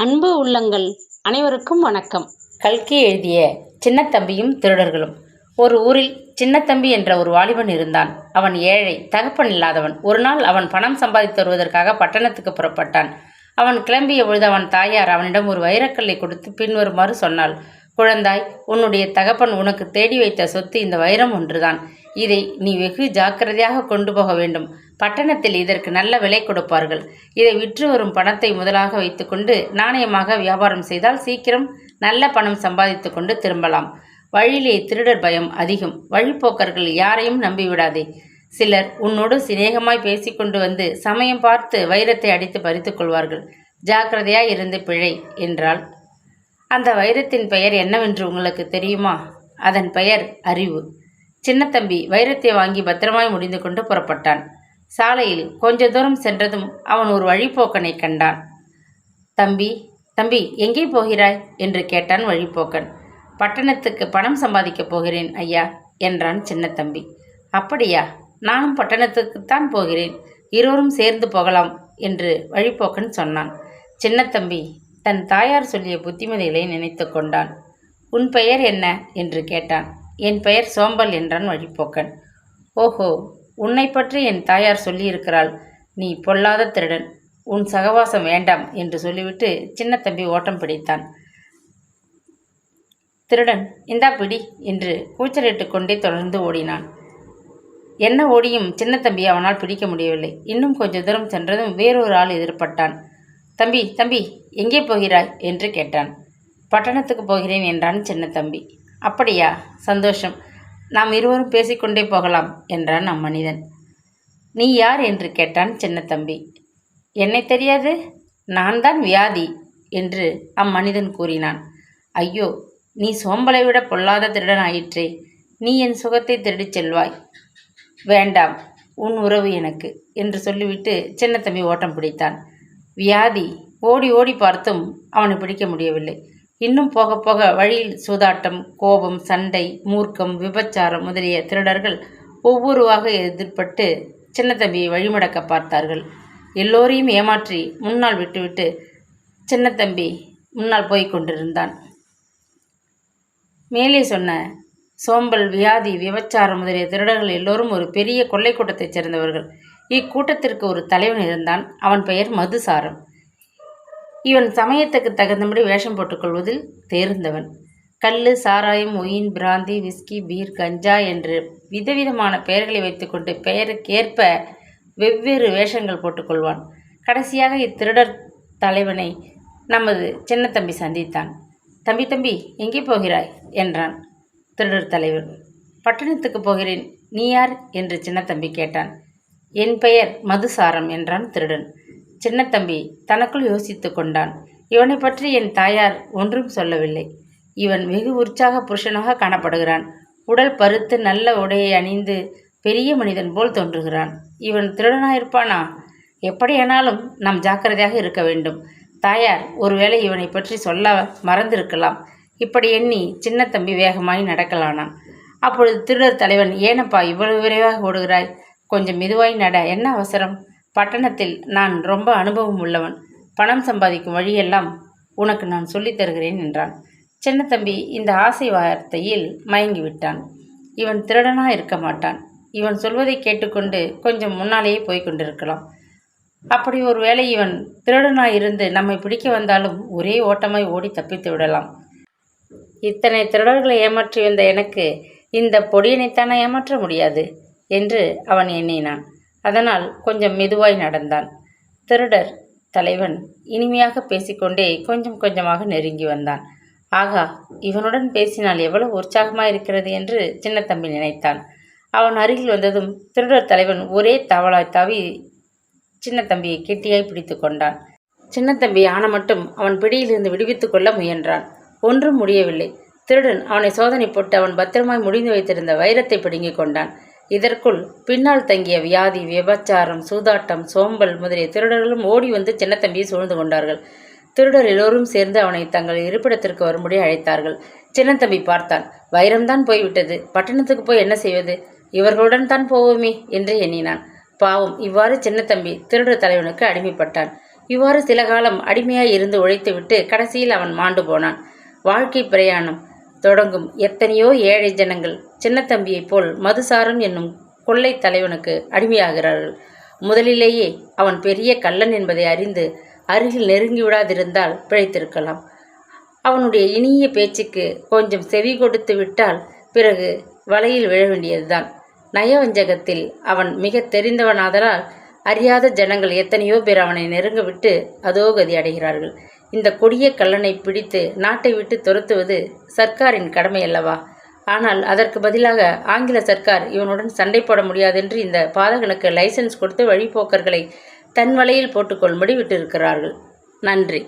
அன்பு உள்ளங்கள் அனைவருக்கும் வணக்கம். கல்கி எழுதிய சின்னத்தம்பியும் திருடர்களும். ஒரு ஊரில் சின்னத்தம்பி என்ற ஒரு வாலிபன் இருந்தான். அவன் ஏழை தகப்பன் இல்லாதவன். ஒரு நாள் அவன் பணம் சம்பாதித்து வருவதற்காக பட்டணத்துக்கு புறப்பட்டான். அவன் கிளம்பிய பொழுது அவன் தாயார் அவனிடம் ஒரு வைரக்கல்லை கொடுத்து பின்வருமாறு சொன்னாள். குழந்தாய் உன்னுடைய தகப்பன் உனக்கு தேடி வைத்த சொத்து இந்த வைரம் ஒன்றுதான். இதை நீ வெகு ஜாக்கிரதையாக கொண்டு போக வேண்டும். பட்டணத்தில் இதற்கு நல்ல விலை கொடுப்பார்கள். இதை விற்று வரும் பணத்தை முதலாக வைத்துக்கொண்டு நாணயமாக வியாபாரம் செய்தால் சீக்கிரம் நல்ல பணம் சம்பாதித்து கொண்டு திரும்பலாம். வழியிலே திருடர் பயம் அதிகம். வழிப்போக்கர்கள் யாரையும் நம்பிவிடாதே சிலர் உன்னோடு சிநேகமாய் பேசிக்கொண்டு வந்து சமயம் பார்த்து வைரத்தை அடித்து பறித்து கொள்வார்கள். ஜாக்கிரதையாய் இருந்து பிழை என்றாள். அந்த வைரத்தின் பெயர் என்னவென்று உங்களுக்கு தெரியுமா? அதன் பெயர் அறிவு. சின்னத்தம்பி வைரத்தை வாங்கி பத்திரமாய் முடிந்து கொண்டு புறப்பட்டான். சாலையில் கொஞ்ச தூரம் சென்றதும் அவன் ஒரு வழிப்போக்கனை கண்டான். தம்பி தம்பி எங்கே போகிறாய்? என்று கேட்டான் வழிப்போக்கன். பட்டணத்துக்கு பணம் சம்பாதிக்கப் போகிறேன் ஐயா என்றான் சின்னத்தம்பி அப்படியா? நானும் பட்டணத்துக்குத்தான் போகிறேன். இருவரும் சேர்ந்து போகலாம் என்று வழிப்போக்கன் சொன்னான். சின்னத்தம்பி தன் தாயார் சொல்லிய புத்திமதிகளை நினைத்து கொண்டான். உன் பெயர் என்ன? என்று கேட்டான். என் பெயர் சோம்பல் என்றான் வழிப்போக்கன். ஓஹோ! உன்னை பற்றி என் தாயார் சொல்லியிருக்கிறாள். நீ பொல்லாத திருடன். உன் சகவாசம் வேண்டாம் என்று சொல்லிவிட்டு சின்ன தம்பி ஓட்டம் பிடித்தான். திருடன் இந்தா பிடி என்று கூச்சலிட்டு கொண்டே தொடர்ந்து ஓடினான். என்ன ஓடியும் சின்ன தம்பி அவனால் பிடிக்க முடியவில்லை. இன்னும் கொஞ்ச தூரம் சென்றதும் வேறொரு ஆள் எதிர்பட்டான். தம்பி தம்பி எங்கே போகிறாய்? என்று கேட்டான். பட்டணத்துக்கு போகிறேன் என்றான் சின்ன தம்பி அப்படியா? சந்தோஷம். நாம் இருவரும் பேசிக்கொண்டே போகலாம் என்றான் அம்மனிதன் நீ யார் என்று கேட்டான் சின்னத்தம்பி. என்னை தெரியாது? நான் தான் வியாதி என்று அம்மனிதன் கூறினான். ஐயோ நீ சோம்பலை விட பொல்லாத திருடன் ஆயிற்றே நீ என் சுகத்தை திருடிச் செல்வாய். வேண்டாம் உன் உறவு எனக்கு என்று சொல்லிவிட்டு சின்னத்தம்பி ஓட்டம் பிடித்தான். வியாதி ஓடி ஓடி பார்த்தும் அவனை பிடிக்க முடியவில்லை. இன்னும் போக போக வழியில் சூதாட்டம் கோபம் சண்டை மூர்க்கம் விபச்சாரம் முதலிய திருடர்கள் ஒவ்வொருவாக எதிர்பட்டு சின்னத்தம்பியை வழிமடக்க பார்த்தார்கள். எல்லோரையும் ஏமாற்றி முன்னால் விட்டுவிட்டு சின்னத்தம்பி முன்னால் போய் கொண்டிருந்தான். மேலே சொன்ன சோம்பல் வியாதி விபச்சாரம் முதலிய திருடர்கள் எல்லோரும் ஒரு பெரிய கொள்ளை கூட்டத்தைச் சேர்ந்தவர்கள். இக்கூட்டத்திற்கு ஒரு தலைவன் இருந்தான். அவன் பெயர் மதுசாரம். இவன் சமயத்துக்கு தகுந்தபடி வேஷம் போட்டுக்கொள்வதில் தேர்ந்தவன். கல் சாராயம் ஒயின் பிராந்தி விஸ்கி பீர் கஞ்சா என்று விதவிதமான பெயர்களை வைத்துக்கொண்டு பெயருக்கேற்ப வெவ்வேறு வேஷங்கள் போட்டுக்கொள்வான். கடைசியாக இத்திருடர் தலைவனை நமது சின்னத்தம்பி சந்தித்தான். தம்பி தம்பி எங்கே போகிறாய்? என்றான் திருடர் தலைவன். பட்டணத்துக்கு போகிறேன். நீ யார்? என்று சின்னத்தம்பி கேட்டான். என் பெயர் மதுசாரம் என்றான் திருடன். சின்னத்தம்பி தனக்குள் யோசித்து கொண்டான். இவனை பற்றி என் தாயார் ஒன்றும் சொல்லவில்லை. இவன் வெகு உற்சாக புருஷனாக காணப்படுகிறான். உடல் பருத்து நல்ல உடையை அணிந்து பெரிய மனிதன் போல் தோன்றுகிறான். இவன் திருடனாயிருப்பானா எப்படியானாலும் நாம் ஜாக்கிரதையாக இருக்க வேண்டும். தாயார் ஒருவேளை இவனை பற்றி சொல்ல மறந்திருக்கலாம். இப்படி எண்ணி சின்னத்தம்பி வேகமாய் நடக்கலானான். அப்பொழுது திருடர் தலைவன் ஏனப்பா இவ்வளவு விரைவாக ஓடுகிறாய்? கொஞ்சம் மெதுவாய் நட. என்ன அவசரம்? பட்டணத்தில் நான் ரொம்ப அனுபவம் உள்ளவன். பணம் சம்பாதிக்கும் வழியெல்லாம் உனக்கு நான் சொல்லித் தருகிறேன் என்றான். சின்னத்தம்பி இந்த ஆசை வார்த்தையில் மயங்கி விட்டான். இவன் திருடனா இருக்க மாட்டான். இவன் சொல்வதை கேட்டுக்கொண்டு கொஞ்சம் முன்னாலேயே போய் கொண்டிருக்கலாம். அப்படி ஒரு வேளை இவன் திருடனாய் இருந்து நம்மை பிடிக்க வந்தாலும் ஒரே ஓட்டமாய் ஓடி தப்பித்து விடலாம். இத்தனை திருடர்களை ஏமாற்றி வந்த எனக்கு இந்த பொடியனைத்தானே ஏமாற்ற முடியாது? என்று அவன் எண்ணினான். அதனால் கொஞ்சம் மெதுவாய் நடந்தான். திருடர் தலைவன் இனிமையாக பேசிக்கொண்டே கொஞ்சம் கொஞ்சமாக நெருங்கி வந்தான். ஆகா இவனுடன் பேசினால் எவ்வளவு உற்சாகமாக இருக்கிறது என்று சின்னத்தம்பி நினைத்தான். அவன் அருகில் வந்ததும் திருடர் தலைவன் ஒரே தவளாய் தவி சின்னத்தம்பியை கெட்டியாய் பிடித்து கொண்டான். சின்னத்தம்பி ஆன மட்டும் அவன் பிடியிலிருந்து விடுவித்து கொள்ள முயன்றான். ஒன்றும் முடியவில்லை. திருடன் அவனை சோதனை போட்டு அவன் பத்திரமாய் முடிந்து வைத்திருந்த வைரத்தை பிடுங்கிக் கொண்டான். இதற்குள் பின்னால் தங்கிய வியாதி விபச்சாரம் சூதாட்டம் சோம்பல் முதலிய திருடர்களும் ஓடி வந்து சின்னத்தம்பியை சூழ்ந்து கொண்டார்கள். திருடர் எல்லோரும் சேர்ந்து அவனை தங்கள் இருப்பிடத்திற்கு வரும்படி அழைத்தார்கள். சின்னத்தம்பி பார்த்தான். வைரம்தான் போய்விட்டது. பட்டணத்துக்கு போய் என்ன செய்வது? இவர்களுடன் தான் போவோமே என்று எண்ணினான். பாவம் இவ்வாறு சின்னத்தம்பி திருடர் தலைவனுக்கு அடிமைப்பட்டான். இவ்வாறு சில காலம் அடிமையாய் இருந்து உழைத்துவிட்டு கடைசியில் அவன் மாண்டு போனான். வாழ்க்கை பிரயாணம் தொடங்கும் எத்தனையோ ஏழை ஜனங்கள் சின்னத்தம்பியைப் போல் மதுசாரம் என்னும் கொள்ளை தலைவனுக்கு அடிமையாகிறார்கள். முதலிலேயே அவன் பெரிய கள்ளன் என்பதை அறிந்து அருகில் நெருங்கி விடாதிருந்தால் பிழைத்திருக்கலாம். அவனுடைய இனிய பேச்சுக்கு கொஞ்சம் செவி கொடுத்து விட்டால் பிறகு வலையில் விழ வேண்டியதுதான். நயவஞ்சகத்தில் அவன் மிக தெரிந்தவனாதலால் அறியாத ஜனங்கள் எத்தனையோ பேர் அவனை நெருங்க விட்டு அதோ கதி அடைகிறார்கள். இந்த கொடிய கள்ளனை பிடித்து நாட்டை விட்டு துரத்துவது சர்க்காரின் கடமை அல்லவா? ஆனால் அதற்கு பதிலாக ஆங்கில சர்க்கார் இவனுடன் சண்டை போட முடியாதென்று இந்த பாதகனுக்கு லைசன்ஸ் கொடுத்து வழிப்போக்கர்களை தன் வலையில் போட்டுக்கொள்ளும்படி விட்டிருக்கிறார்கள் நன்றி.